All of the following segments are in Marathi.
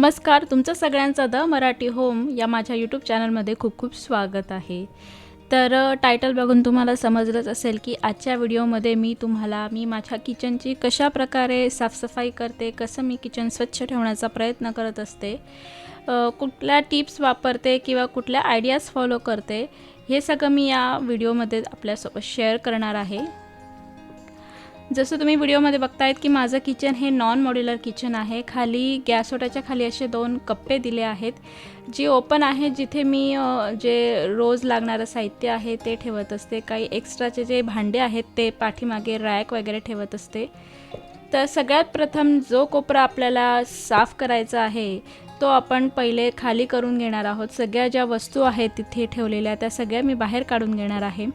नमस्कार तुमचं सगळ्यांचं द मराठी होम या माझ्या यूट्यूब चॅनलमध्ये खूप खूप स्वागत आहे. तर टायटल बघून तुम्हाला समजलंच असेल की आजच्या व्हिडिओमध्ये मी तुम्हाला मी माझ्या किचनची कशा प्रकारे साफसफाई करते कसं मी किचन स्वच्छ ठेवण्याचा प्रयत्न करत असते कुठल्या टिप्स वापरते किंवा कुठल्या आयडियाज फॉलो करते हे सगळं मी या व्हिडिओमध्ये आपल्यासोबत शेअर करणार आहे. जसं तुम्ही व्हिडिओमध्ये बघतायत की माझं किचन हे नॉन मॉड्युलर किचन आहे. खाली गॅसोटाच्या खाली असे दोन कप्पे दिले आहेत. जी ओपन आहे जिथे मी जे रोज लागणारं साहित्य आहे ते ठेवत असते. काही एक्स्ट्राचे जे भांडे आहेत ते पाठीमागे रॅक वगैरे ठेवत असते. तर सगळ्यात प्रथम जो कोपरा आपल्याला साफ करायचा आहे तो आपण पहिले खाली करून घेणार आहोत. सगळ्या ज्या वस्तू आहेत तिथे ठेवलेल्या त्या सगळ्या मी बाहेर काढून घेणार आहे.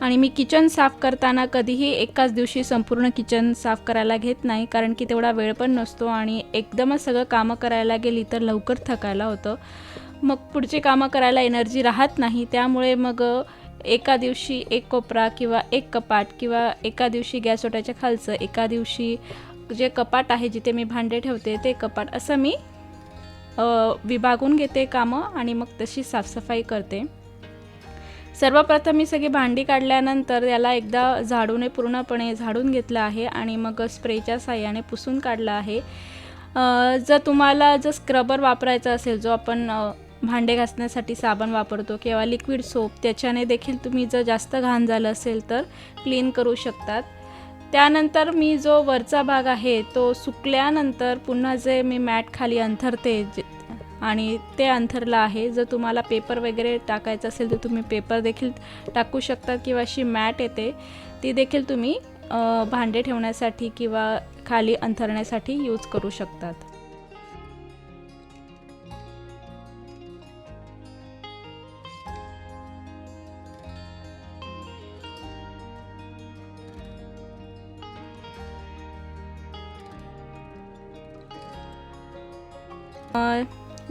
आणि मी किचन साफ करताना कधीही एकाच दिवशी संपूर्ण किचन साफ करायला घेत नाही कारण की तेवढा वेळ पण नसतो आणि एकदमच सगळं कामं करायला गेली तर लवकर थकायला होतं. मग पुढची कामं करायला एनर्जी राहत नाही त्यामुळे मग एका दिवशी एक कोपरा किंवा एक कपाट किंवा एका दिवशी गॅस ओट्याच्या खालचं एका दिवशी जे कपाट आहे जिथे मी भांडे ठेवते ते कपाट असं मी विभागून घेते कामं आणि मग तशी साफसफाई करते. सर्वप्रथम मी सगळी भांडी काढल्यानंतर याला एकदा झाडूने पूर्णपणे झाडून घेतलं आहे आणि मग स्प्रेच्या साह्याने पुसून काढलं आहे. जर तुम्हाला जर स्क्रबर वापरायचा असेल जो आपण भांडे घासण्यासाठी साबण वापरतो किंवा लिक्विड सोप त्याच्याने देखील तुम्ही जर जास्त घाण झालं असेल तर क्लीन करू शकतात. त्यानंतर मी जो वरचा भाग आहे तो सुकल्यानंतर पुन्हा जे मी मॅट खाली अंथरते जे आणि ते अंथरलं आहे. जर तुम्हाला पेपर वगैरे टाकायचं असेल तर तुम्ही पेपर देखील टाकू शकता किंवा अशी मॅट येते. ती देखील तुम्ही भांडे ठेवण्यासाठी किंवा खाली अंथरण्यासाठी यूज करू शकतात.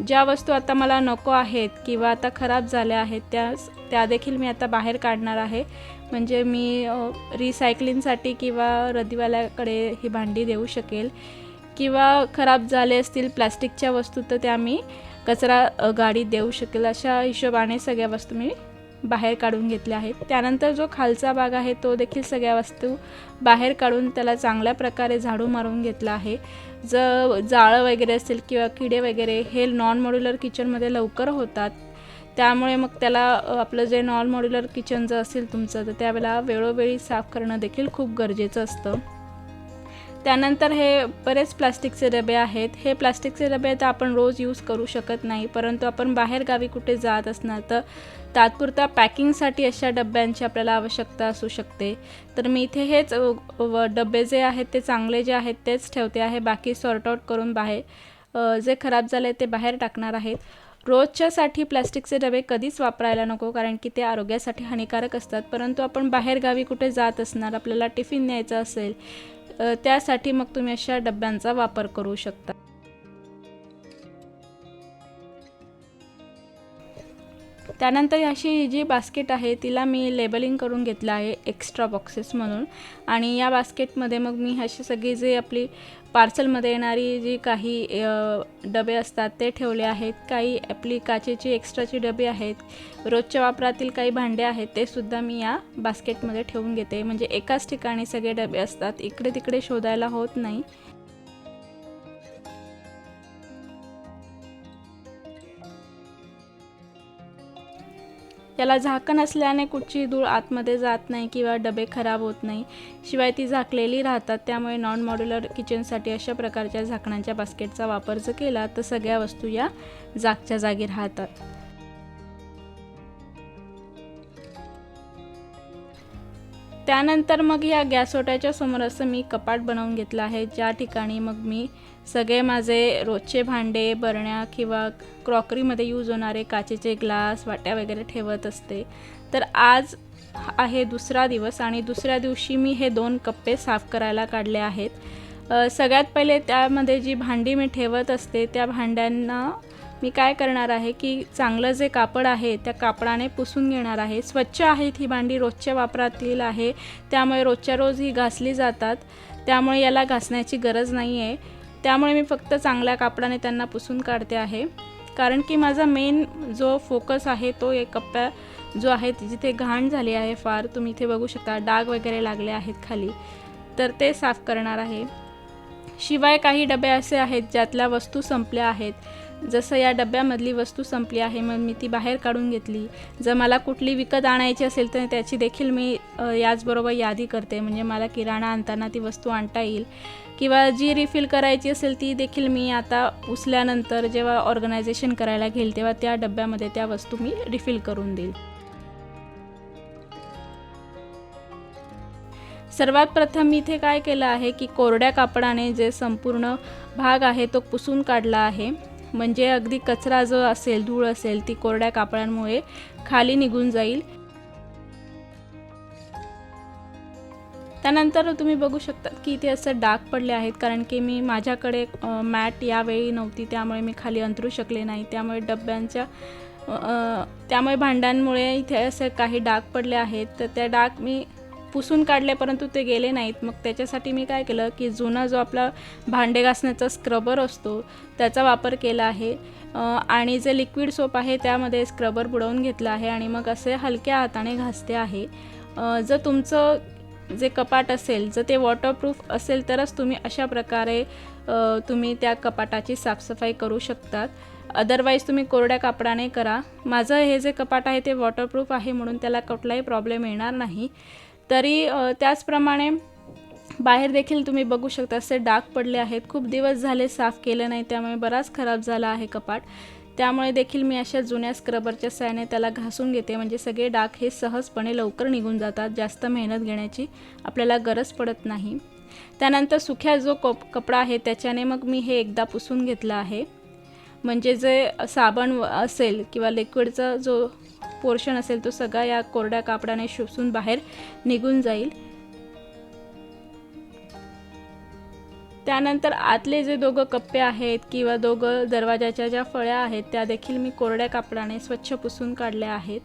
ज्या वस्तू आता मला नको आहेत किंवा आता खराब झाल्या आहेत त्या त्या देखील मी आता बाहेर काढणार आहे. म्हणजे मी रिसायकलिंगसाठी किंवा रदीवाल्याकडे ही भांडी देऊ शकेल. किंवा खराब झाले असतील प्लॅस्टिकच्या वस्तू तर त्या मी कचरा गाडीत देऊ शकेल. अशा हिशोबाने सगळ्या वस्तू मी बाहेर काढून घेतल्या आहेत. त्यानंतर जो खालचा भाग आहे तो देखील सगळ्या वस्तू बाहेर काढून त्याला चांगल्या प्रकारे झाडू मारून घेतला आहे. जर जाळं वगैरे असेल किंवा किडे वगैरे हे नॉन मॉड्युलर किचनमध्ये लवकर होतात. त्यामुळे मग त्याला आपलं जे नॉन मॉड्युलर किचन जर असेल तुमचं तर त्यावेळेला वेळोवेळी साफ करणं देखील खूप गरजेचं असतं. त्यानंतर हे बरेच प्लास्टिकचे डबे आहेत. हे प्लास्टिकचे डबे तर आपण रोज यूज करू शकत नाही परंतु आपण बाहेर गावी कुठे जात असणार तर तात्पुरता पॅकिंगसाठी अशा डब्यांची आपल्याला आवश्यकता असू शकते. तर मी इथे हेच डबे जे आहेत ते चांगले जे आहेत तेच ठेवते आहे. बाकी सॉर्ट आउट करून बाहेर जे खराब झाले ते बाहेर टाकणार आहेत. रोजच्यासाठी प्लॅस्टिकचे डबे कधीच वापरायला नको कारण की ते आरोग्यासाठी हानिकारक असतात. परंतु आपण बाहेर गावी कुठे जात असणार आपल्याला टिफिन न्यायचं असेल त्यासाठी मग तुम्ही अशा डब्यांचा वापर करू शकता. त्यानंतर अशी जी बास्केट आहे तिला मी लेबलिंग करून घेतलं आहे एक्स्ट्रा बॉक्सेस म्हणून. आणि या बास्केटमध्ये मग मी अशी सगळी जे आपली पार्सलमध्ये येणारी जी काही डबे असतात ते ठेवले आहेत. काही आपली काचेची एक्स्ट्राची डबे आहेत. रोजच्या वापरातील काही भांडे आहेत ते सुद्धा मी या बास्केटमध्ये ठेवून घेते. म्हणजे एकाच ठिकाणी सगळे डबे असतात. इकडे तिकडे शोधायला होत नाही. त्याला झाकण असल्याने कुठची धूळ आतमध्ये जात नाही किंवा डबे खराब होत नाही. शिवाय ती झाकलेली राहतात. त्यामुळे नॉन मॉड्युलर किचनसाठी अशा प्रकारच्या झाकणांच्या बास्केटचा वापर जर केला तर सगळ्या वस्तू या जागच्या जागी राहतात. त्यानंतर मग या गॅस ओट्याच्या समोर असं मी कपाट बनवून घेतलं आहे. ज्या ठिकाणी मग मी सगळे माझे रोजचे भांडे बरण्या किंवा क्रॉकरीमध्ये यूज होणारे काचेचे ग्लास वाट्या वगैरे ठेवत असते. तर आज आहे दुसरा दिवस आणि दुसऱ्या दिवशी मी हे दोन कप्पे साफ करायला काढले आहेत. सगळ्यात पहिले त्यामध्ये जी भांडी मी ठेवत असते त्या भांड्यांना मी काय करणार आहे की चांगलं जे कापड आहे त्या कापडाने पुसून घेणार आहे. स्वच्छ आहेत ही भांडी रोजच्या वापरातील आहे. त्यामुळे रोजच्या रोज ही घासली जातात. त्यामुळे याला घासण्याची गरज नाही आहे त्यामुळे मी फक्त चांगल्या कापडाने त्यांना पुसून काढते आहे. कारण की माझा मेन जो फोकस आहे तो एक कप्प्या जो आहे जिथे घाण झाली आहे फार तुम्ही इथे बघू शकता डाग वगैरे लागले आहेत खाली. तर ते साफ करणार आहे. शिवाय काही डबे असे आहेत ज्यातल्या वस्तू संपल्या आहेत. जसं या डब्यामधली वस्तू संपली आहे मग मी ती बाहेर काढून घेतली. जर मला कुठली विकत आणायची असेल तर त्याची देखील मी याचबरोबर यादी करते. म्हणजे मला किराणा आणताना ती वस्तू आणता येईल. किंवा जी रिफिल करायची असेल ती देखील मी आता उचल्यानंतर जेव्हा ऑर्गनायझेशन करायला घेईल तेव्हा त्या डब्यामध्ये त्या वस्तू मी रिफिल करून देईल. सर्वात प्रथम मी इथे काय केलं आहे की कोरड्या कापडाने जे संपूर्ण भाग आहे तो पुसून काढला आहे. म्हणजे अगदी कचरा जो असेल धूळ असेल ती कोरड्या कापडांमुळे खाली निघून जाईल. त्यानंतर तुम्ही बघू शकता की इथे असं डाग पडले आहेत कारण की मी माझ्याकडे मॅट यावेळी नव्हती त्यामुळे मी खाली अंतरू शकले नाही. त्यामुळे डब्यांच्या त्यामुळे भांड्यांमुळे इथे असे काही डाग पडले आहेत. तर त्या डाग मी पुसून काढले परंतु ते गेले नाहीत. मग त्याच्यासाठी मी काय केलं की जुना जो आपला भांडे घासण्याचा स्क्रबर असतो त्याचा वापर केला आहे. आणि जे लिक्विड सोप आहे त्यामध्ये स्क्रबर बुडवून घेतलं आहे आणि मग असे हलक्या हाताने घासते आहे. जर तुमचं जे कपाट असेल जर ते वॉटरप्रूफ असेल तरच तुम्ही अशा प्रकारे तुम्ही त्या कपाटाची साफसफाई करू शकतात. अदरवाईज तुम्ही कोरड्या कापडाने करा. माझं हे जे कपाट आहे ते वॉटरप्रूफ आहे म्हणून त्याला कुठलाही प्रॉब्लेम येणार नाही. तरी त्याचप्रमाणे बाहेर देखील तुम्ही बघू शकता असे डाग पडले आहेत. खूप दिवस झाले साफ केलं नाही त्यामुळे बराच खराब झाला आहे कपाट. त्यामुळे देखील मी अशा जुन्या स्क्रबरच्या साहाय्याने त्याला घासून घेते. म्हणजे सगळे डाग हे सहजपणे लवकर निघून जातात जास्त मेहनत घेण्याची आपल्याला गरज पडत नाही. त्यानंतर सुख्या जो कप कपडा आहे त्याच्याने मग मी हे एकदा पुसून घेतलं आहे. म्हणजे जे साबण असेल किंवा लिक्विडचा जो पोर्शन असेल तो सगळा या कोरड्या कापडाने शोषून बाहेर निघून जाईल. त्यानंतर आतले जे दोघं कप्पे आहेत किंवा दोघं दरवाजाच्या ज्या फळ्या आहेत त्या देखील मी कोरड्या कापडाने स्वच्छ पुसून काढल्या आहेत.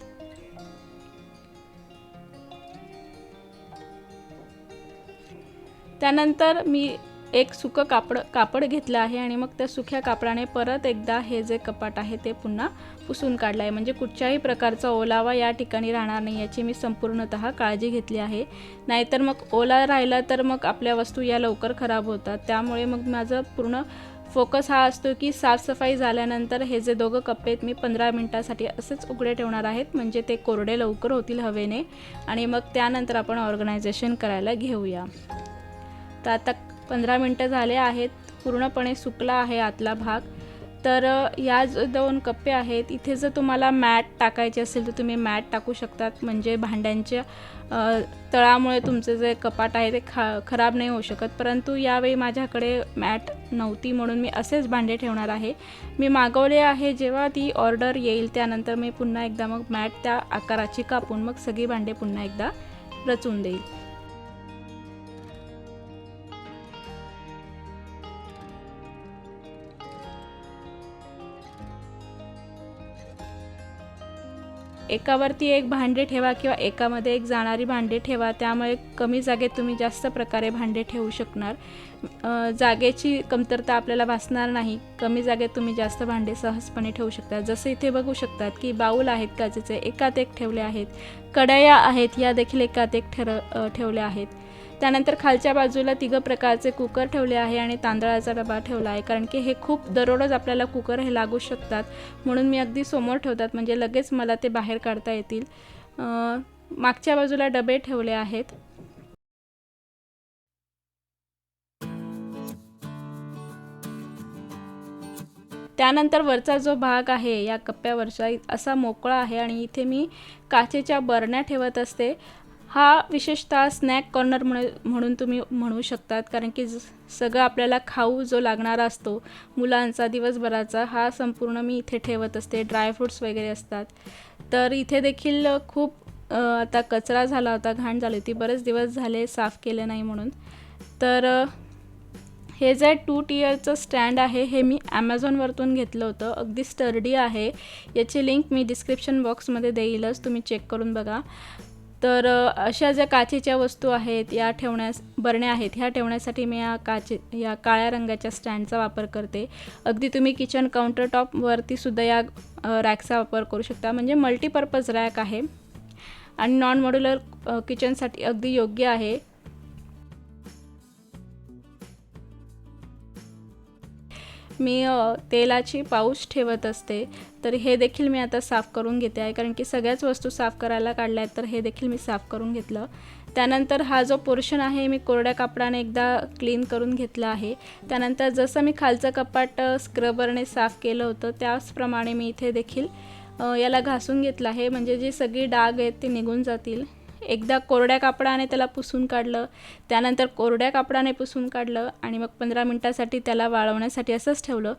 त्यानंतर मी एक सुकं कापड कापड घेतलं आहे आणि मग त्या सुक्या कापडाने परत एकदा हे जे कपाट आहे ते पुन्हा पुसून काढलं आहे. म्हणजे कुठच्याही प्रकारचा ओलावा या ठिकाणी राहणार नाही याची मी संपूर्णतः काळजी घेतली आहे. नाहीतर मग ओला राहिला तर मग आपल्या वस्तू या लवकर खराब होतात. त्यामुळे मग माझं पूर्ण फोकस हा असतो की साफसफाई झाल्यानंतर हे जे दोघं कप्पे आहेत मी पंधरा मिनटासाठी असेच उघडे ठेवणार आहेत. म्हणजे ते कोरडे लवकर होतील हवेने. आणि मग त्यानंतर आपण ऑर्गनायझेशन करायला घेऊया. तर आता पंधरा मिनटं झाले आहेत पूर्णपणे सुकला आहे आतला भाग. तर या जो दोन कप्पे आहेत इथे जर तुम्हाला मॅट टाकायचे असेल तर तुम्ही मॅट टाकू शकतात. म्हणजे भांड्यांच्या तळामुळे तुमचं जे कपाट आहे ते खा खराब नाही होऊ शकत. परंतु यावेळी माझ्याकडे मॅट नव्हती म्हणून मी असेच भांडे ठेवणार आहे. मी मागवले आहे जेव्हा ती ऑर्डर येईल त्यानंतर मी पुन्हा एकदा मग मॅट त्या आकाराची कापून मग सगळी भांडे पुन्हा एकदा रचून देईल. एकावरती एक भांडे ठेवा किंवा एकामध्ये एक जाणारी भांडे ठेवा त्यामुळे कमी जागेत तुम्ही जास्त प्रकारे भांडे ठेवू शकणार. जागेची कमतरता आपल्याला भासणार नाही. कमी जागेत तुम्ही जास्त भांडे सहजपणे ठेवू शकता. जसं इथे बघू शकतात की बाऊल आहेत काचेचे एकात एक ठेवले आहेत. कडया आहेत या देखील एकात एक ठर ठेवल्या आहेत. त्यानंतर खालच्या बाजूला तिघं प्रकारचे कुकर ठेवले आहे आणि तांदळाचा डबा ठेवला आहे कारण की हे खूप दररोज आपल्याला कुकर हे लागू शकतात. म्हणून मी अगदी समोर ठेवतात म्हणजे लगेच मला ते बाहेर काढता येतील. मागच्या बाजूला डबे ठेवले आहेत. त्यानंतर वरचा जो भाग आहे या कप्प्यावरचा असा मोकळा आहे आणि इथे मी काचेच्या बरण्या ठेवत असते. हा विशेषतः स्नॅक कॉर्नर म्हण म्हणून तुम्ही म्हणू शकतात. कारण की ज- सगळं आपल्याला खाऊ जो लागणारा असतो मुलांचा दिवसभराचा हा संपूर्ण मी इथे ठेवत असते. ड्रायफ्रूट्स वगैरे असतात. तर इथे देखील खूप आता कचरा झाला होता घाण झाली होती. बरेच दिवस झाले साफ केले नाही म्हणून. तर हे जे टू टियरचं स्टँड आहे हे मी ॲमेझॉनवरतून घेतलं होतं. अगदी स्टर्डी आहे. याची लिंक मी डिस्क्रिप्शन बॉक्समध्ये देईलच. तुम्ही चेक करून बघा. तर अशा ज्या काचेच्या वस्तू आहेत या ठेवण्यास बरण्या आहेत ह्या ठेवण्यासाठी मी या काचे या काळ्या रंगाच्या स्टँडचा वापर करते. अगदी तुम्ही किचन काउंटर सुद्धा या रॅकचा वापर करू शकता. म्हणजे मल्टीपर्पज रॅक आहे. आणि नॉन मॉड्युलर किचनसाठी अगदी योग्य आहे. मी तेलाची पाऊच ठेवत असते तर हे देखील मी आता साफ करून घेते आहे. कारण की सगळ्याच वस्तू साफ करायला काढल्या आहेत तर हे देखील मी साफ करून घेतलं. त्यानंतर हा जो पोर्शन आहे मी कोरड्या कापडाने एकदा क्लीन करून घेतला आहे. त्यानंतर जसं मी खालचं कपाट स्क्रबरने साफ केलं होतं त्याचप्रमाणे मी इथे देखील याला घासून घेतलं आहे. म्हणजे जी सगळी डाग आहेत ती निघून जातील. एकदा कोरड्या कापडाने त्याला पुसून काढलं त्यानंतर कोरड्या कापडाने पुसून काढलं आणि मग पंधरा मिनटासाठी त्याला वाळवण्यासाठी असंच ठेवलं.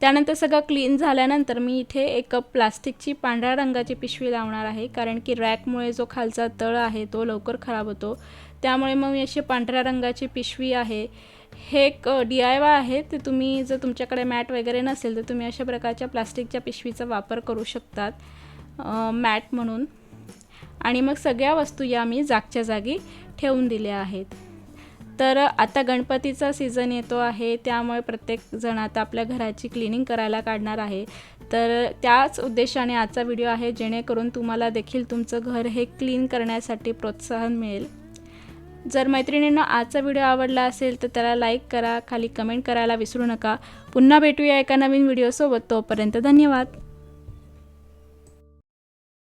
त्यानंतर सगळं क्लीन झाल्यानंतर मी इथे एक प्लास्टिकची पांढऱ्या रंगाची पिशवी लावणार आहे कारण की रॅकमुळे जो खालचा तळ आहे तो लवकर खराब होतो. त्यामुळे मग मी अशी पांढऱ्या रंगाची पिशवी आहे. हे एक डी आय वाय आहे ते तुम्ही जर तुमच्याकडे मॅट वगैरे नसेल तर तुम्ही अशा प्रकारच्या प्लास्टिकच्या पिशवीचा वापर करू शकतात मॅट म्हणून. आणि मग सगळ्या वस्तू या मी जागच्या जागी ठेवून दिल्या आहेत. तर आता गणपतीचा सीझन येतो आहे त्यामुळे प्रत्येक जण आता आपल्या घराची क्लिनिंग करायला काढणार आहे. तर त्याच उद्देशाने आजचा व्हिडिओ आहे जेणेकरून तुम्हाला देखील तुमचं घर हे क्लीन करण्यासाठी प्रोत्साहन मिळेल. जर मैत्रिणींना आजचा व्हिडिओ आवडला असेल तर त्याला लाईक करा खाली कमेंट करायला विसरू नका. पुन्हा भेटूया एका नवीन व्हिडिओसोबत तोपर्यंत धन्यवाद.